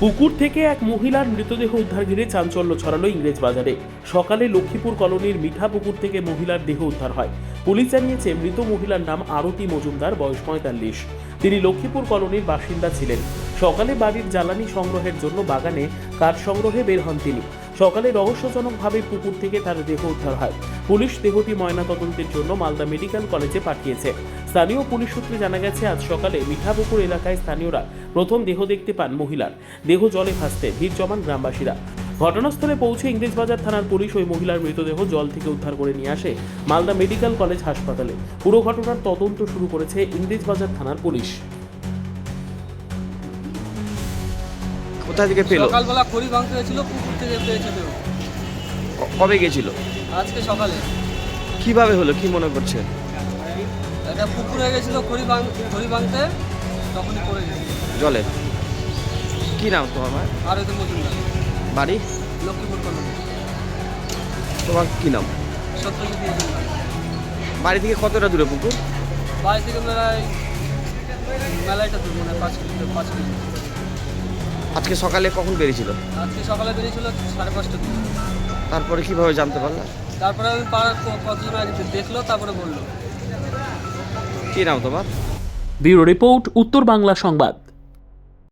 পুকুর থেকে এক মহিলার মৃতদেহ উদ্ধার ঘিরে চাঞ্চল্য ছড়ালো ইংরেজ বাজারে। সকালে লক্ষ্মীপুর কলোনির মিঠা পুকুর থেকে মহিলার দেহ উদ্ধার হয়। পুলিশ জানিয়েছে, মৃত মহিলার নাম আরতি মজুমদার, বয়স পঁয়তাল্লিশ। তিনি লক্ষ্মীপুর কলোনির বাসিন্দা ছিলেন। সকালে বাড়ির জ্বালানি সংগ্রহের জন্য বাগানে কাঠ সংগ্রহে বের হন তিনি। সকালে রহস্যজনকভাবে পুকুর থেকে তার দেহ উদ্ধার হয়। পুলিশ দেহটি ময়নাতদন্তের জন্য মালদা মেডিকেল কলেজে পাঠিয়েছে। স্থানীয় পুলিশ সূত্রে জানা গেছে আজ সকালে মিঠাপুকুর এলাকায় স্থানীয়রা প্রথম দেহ দেখতে পান মহিলার। দেহ জলে ভাসতে ভিড় জমান গ্রামবাসীরা। ঘটনাস্থলে পৌঁছে ইংরেজবাজার থানার পুলিশ ওই মহিলার মৃতদেহ জল থেকে উদ্ধার করে নিয়ে আসে মালদা মেডিকেল কলেজ হাসপাতালে। পুরো ঘটনার তদন্ত শুরু করেছে ইংরেজবাজার থানার পুলিশ। কোথা থেকে পেল? সকালবেলা খড়ি ভাঙতে হয়েছিল পুকুর থেকে পেয়েছে কবে গেছিল? আজকে সকালে। কীভাবে হলো? কি মনে করছে একটা পুকুরে গেছিল খড়ি ভাঙ খড়ি ভাঙতে তখনই পড়ে গেছে। জলে? কি নাম তোমার মায়ের আর তো মজুমদার। বাড়ি? লক্ষ্মীপুর কলোনি। তোমার কি নাম? সত্যজিৎ মজুমদার। বাড়ি থেকে কতটা দূরে পুকুর? বাড়ি থেকে মেলায় মেলাইটা দূর মানে পাঁচ কিলোমিটার পাঁচ কিলোমিটার আজকে সকালে কখন বেরিয়েছিল? আজকে সকালে বেরিয়েছিল সাড়ে পাঁচটার দিকে। তারপরে কীভাবে জানতে পারলা? তারপরে আমি পাড়ার কতজন আগে দেখল তারপরে বলল। কি নাম তোমার? ব্যুরো রিপোর্ট উত্তর বাংলা সংবাদ।